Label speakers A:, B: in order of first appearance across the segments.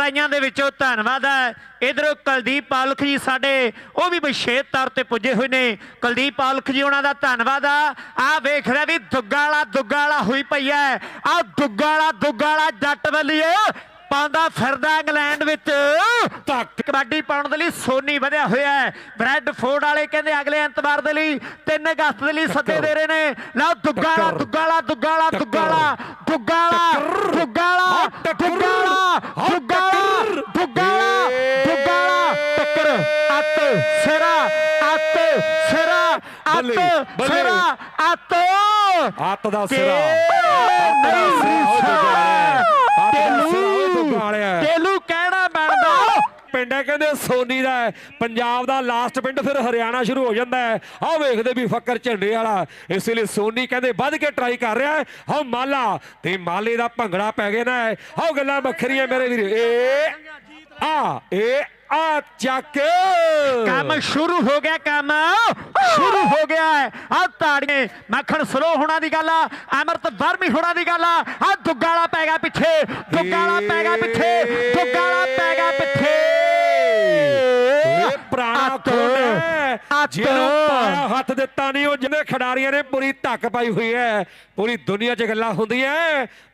A: ਲੜਾਈਆਂ ਦੇ ਵਿੱਚੋਂ ਧੰਨਵਾਦ ਹੈ। ਇਧਰੋਂ ਕੁਲਦੀਪ ਪਾਲਖ ਜੀ ਸਾਡੇ ਉਹ ਵੀ ਵਿਸ਼ੇਸ਼ ਤੌਰ ਤੇ ਪੁੱਜੇ ਹੋਏ ਨੇ। ਕੁਲਦੀਪ ਪਾਲਖ ਜੀ ਉਹਨਾਂ ਦਾ ਧੰਨਵਾਦ ਆ। ਆ ਵੇਖ ਰਿਹਾ ਵੀ ਦੁੱਗਾ ਵਾਲਾ ਦੁੱਗਾ ਵਾਲਾ ਹੋਈ ਪਈ ਹੈ। ਆ ਦੁੱਗਾ ਵਾਲਾ ਦੁੱਗਾ ਵਾਲਾ ਜੱਟ ਬੱਲੀਏ ਪਾਉਂਦਾ ਫਿਰਦਾ ਇੰਗਲੈਂਡ ਵਿੱਚ। ਧੱਕ ਕਬੱਡੀ ਪਾਉਣ ਦੇ ਲਈ ਸੋਨੀ ਵਧਿਆ ਹੋਇਆ ਹੈ। ਬ੍ਰੈਡਫੋਰਡ ਵਾਲੇ ਕਹਿੰਦੇ ਅਗਲੇ ਐਤਵਾਰ ਦੇ ਲਈ 3 ਅਗਸਤ ਦੇ ਲਈ ਸੱਦੇ ਦੇ ਰਹੇ ਨੇ। ਲਓ ਦੁੱਗਾਲਾ ਦੁੱਗਾਲਾ ਦੁੱਗਾਲਾ ਦੁੱਗਾਲਾ ਦੁੱਗਾਲਾ ਦੁੱਗਾਲਾ।
B: ਬੱਲੇ, ਬੱਲੇ।
A: ਸਿਰਾ ਅੱਤ
B: ਹੱਥ ਦਾ ਸਿਰਾ
A: ਤੇਲੂ ਕਹਿਣਾ ਬਣਦਾ
B: ਪਿੰਡ ਹੈ ਕਹਿੰਦੇ ਸੋਨੀ ਦਾ ਹੈ। ਪੰਜਾਬ ਦਾ ਲਾਸਟ ਪਿੰਡ ਫਿਰ ਹਰਿਆਣਾ ਸ਼ੁਰੂ ਹੋ ਜਾਂਦਾ ਹੈ ਆਹ ਵੇਖਦੇ ਵੀ ਫੱਕਰ ਝੰਡੇ ਵਾਲਾ ਇਸ ਲਈ ਸੋਨੀ ਕਹਿੰਦੇ ਵੱਧ ਕੇ ਟਰਾਈ ਕਰ ਰਿਹਾ ਹੈ ਆਹ ਮਾਲਾ ਤੇ ਮਾਲੇ ਦਾ ਭੰਗੜਾ ਪੈ ਗਿਆ ਨਾ ਆਹ ਗੱਲਾਂ ਵੱਖਰੀਆਂ ਮੇਰੇ ਵੀਰ ਏ ਆ ਏ ਆ ਚੱਕ।
A: ਕੰਮ ਸ਼ੁਰੂ ਹੋ ਗਿਆ ਕੰਮ। ਸ਼ੁਰੂ ਹੋ ਗਿਆ ਹੈ। ਆ ਤਾੜੀਏ ਮੱਖਣ ਸਲੋ ਹੋਣਾ ਦੀ ਗੱਲ ਆ ਅਮਰਤ ਵਰਮੀ ਹੋਣਾ ਦੀ ਗੱਲ ਆ। ਆ ਦੁੱਗਾਲਾ ਪੈ ਗਿਆ ਪਿੱਛੇ ਦੁੱਗਾਲਾ ਪੈ ਗਿਆ ਪਿੱਛੇ ਦੁੱਗਾਲਾ ਪੈ ਗਿਆ ਪਿੱਛੇ।
B: ਇਹ ਪੁਰਾਣਾ ਖੂਨ ਹੈ।
A: ਅੱਤ।
B: ਜਿਹਨੂੰ ਪਾਇਆ ਹੱਥ ਦਿੱਤਾ ਨਹੀਂ ਉਹ ਜਿਹਨੇ ਖਿਡਾਰੀਆਂ ਨੇ ਪੂਰੀ ਧੱਕ ਪਾਈ ਹੋਈ ਹੈ। ਪੂਰੀ ਦੁਨੀਆ 'ਚ ਗੱਲਾਂ ਹੁੰਦੀਆਂ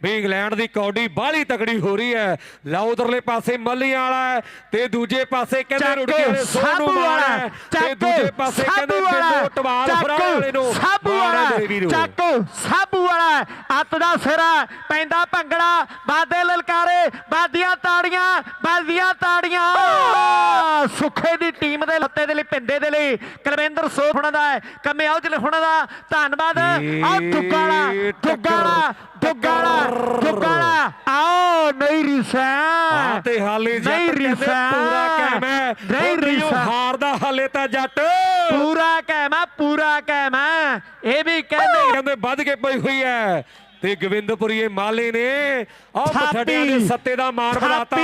B: ਵੀ ਇੰਗਲੈਂਡ ਦੀ ਕੌਡੀ ਬਾਹਲੀ ਤਕੜੀ ਹੋ ਰਹੀ ਹੈ ਲਓ ਉਧਰਲੇ ਪਾਸੇ ਮੱਲੀਆਂ ਵਾਲਾ ਤੇ ਦੂਜੇ ਪਾਸੇ ਕਹਿੰਦੇ ਰੁੜਕੀ ਵਾਲੇ ਸੋਨੂ
A: ਵਾਲਾ,
B: ਤੇ ਦੂਜੇ ਪਾਸੇ ਕਹਿੰਦੇ ਬਿੰਦੂ ਟਵਾਲ ਫਰਾਲ ਵਾਲੇ ਨੂੰ।
A: ਸਾਬੂ ਵਾਲਾ ਚੱਕ ਸਾਬੂ ਵਾਲਾ ਅੱਤ ਦਾ ਸਿਰਾ ਪੈਂਦਾ ਭੰਗੜਾ ਬਾਦੇ ਲਲਕਾਰੇ ਬਾਦੀਆਂ ਤਾੜੀਆਂ ਬਾਦੀਆਂ ਸੁੱਖੇ ਦੀ ਟੀਮ ਦੇ ਲੱਤੇ ਦੇ ਲਈ ਪਿੰਡੇ ਦੇ ਲਈ। ਕੁਲਵਿੰਦਰ ਸੋਹ ਹੁਣਾਂ ਦਾ ਹੈ ਕੰਮੇ ਔਜਲ ਹੁਣਾਂ ਦਾ। ਧੰਨਵਾਦ। ਆ ਦੁੱਗਾਲਾ ਦੁੱਗਾਲਾ ਦੁੱਗਾਲਾ ਦੁੱਗਾਲਾ ਆਓ ਨਹੀਂ ਰਿਸਾ
B: ਹਾਂ ਤੇ ਹਾਲੇ ਜੱਟ
A: ਨਹੀਂ ਰਿਸਾ
B: ਪੂਰਾ ਕਾਇਮ ਹੈ।
A: ਨਹੀਂ ਰਿਸਾ
B: ਹਾਰਦਾ ਹਾਲੇ ਤਾਂ ਜੱਟ।
A: ਪੂਰਾ ਕਾਇਮ ਆ ਪੂਰਾ ਕਾਇਮ ਆ ਇਹ ਵੀ ਕਹਿੰਦੇ
B: ਕਹਿੰਦੇ ਵੱਧ ਕੇ ਪਈ ਹੋਈ ਹੈ। ਤੇ ਗੋਬਿੰਦਪੁਰੀਏ ਮਾਲੇ ਨੇ ਆਹ
A: ਥਾਪੀ,
B: ਮਠੜਿਆਂ ਦੇ ਸੱਤੇ ਦਾ ਮਾਣ ਵਧਾਤਾ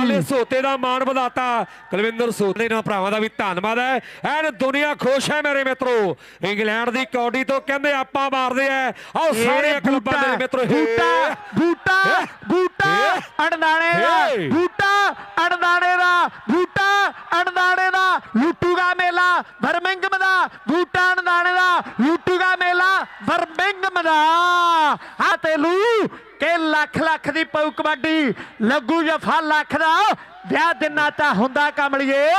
B: ਪਾਲੇ ਸੋਤੇ ਦਾ ਮਾਣ ਵਧਾਤਾ। ਕੁਲਵਿੰਦਰ ਸੋਤੇ ਨਾਲ ਭਰਾਵਾਂ ਦਾ ਵੀ ਧੰਨਵਾਦ ਹੈ। ਐਨ ਦੁਨੀਆ ਖੁਸ਼ ਹੈ ਮੇਰੇ ਮਿੱਤਰੋ। ਇੰਗਲੈਂਡ ਦੀ ਕੌਡੀ ਤੋਂ ਕਹਿੰਦੇ ਆਪਾਂ ਮਾਰਦੇ ਆ ਆਹ ਸਾਰੇ ਕਲੱਬਾਂ ਦੇ ਮਿੱਤਰੋ।
A: ਬੂਟਾ ਬੂਟਾ। ਬੂਟਾ
B: ਹੇ।
A: ਅਣਦਾਣੇ ਦਾ। ਬੂਟਾ ਅਣਦਾਣੇ ਦਾ। ਬੂਟਾ ਅਣਦਾਣੇ ਦਾ। ਲੁੱਟੂਗਾ ਮੇਲਾ ਬਰਮਿੰਗਮ ਦਾ। ਬੂਟਾ ਅਣਦਾਣੇ ਦਾ। ਲੁੱਟੂਗਾ ਮੇਲਾ ਬਰਮਿੰਗਮ ਦਾ। ਆ ਤੇਲੂ ਕਿ ਲੱਖ ਲੱਖ ਦੀ ਪਊ ਕਬੱਡੀ ਲੱਗੂ ਜਫਾ ਲੱਖ ਦਾ ਵਿਆਹ ਦਿਨਾ ਤਾਂ ਹੁੰਦਾ ਕਮਲਿਏ।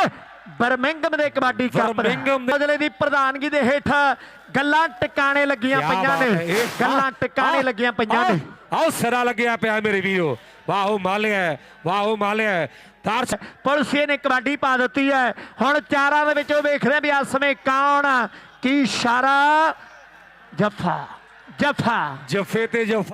A: ਬਰਮਿੰਗਮ ਦੇ ਕਬੱਡੀ ਕੱਪ ਬਦਲੇ ਦੀ ਪ੍ਰਧਾਨਗੀ ਦੇ ਹੇਠ ਗੱਲਾਂ ਟਿਕਾਣੇ ਲੱਗੀਆਂ ਪਈਆਂ ਨੇ। ਗੱਲਾਂ ਟਿਕਾਣੇ ਲੱਗੀਆਂ ਪਈਆਂ ਨੇ।
B: ਆਹ, ਆਹ ਸਿਰਾ ਲੱਗਿਆ ਪਿਆ ਮੇਰੇ ਵੀਰੋ। ਵਾਹੋ ਮਾਲਿਆ ਵਾਹੋ ਮਾਲਿਆ ਤਾਰ
A: ਪੁਲਿਸੀਏ ਨੇ ਕਬੱਡੀ ਪਾ ਦਿੱਤੀ ਹੈ। ਹੁਣ ਚਾਰਾਂ ਦੇ ਵਿੱਚੋਂ ਵੇਖਦੇ ਵੀ ਇਸ ਸਮੇਂ ਕੌਣ? ਕੀ ਇਸ਼ਾਰਾ? ਜਫਾ। ਜਫਾ।
B: ਜਫੇ ਤੇ ਜਫਾ।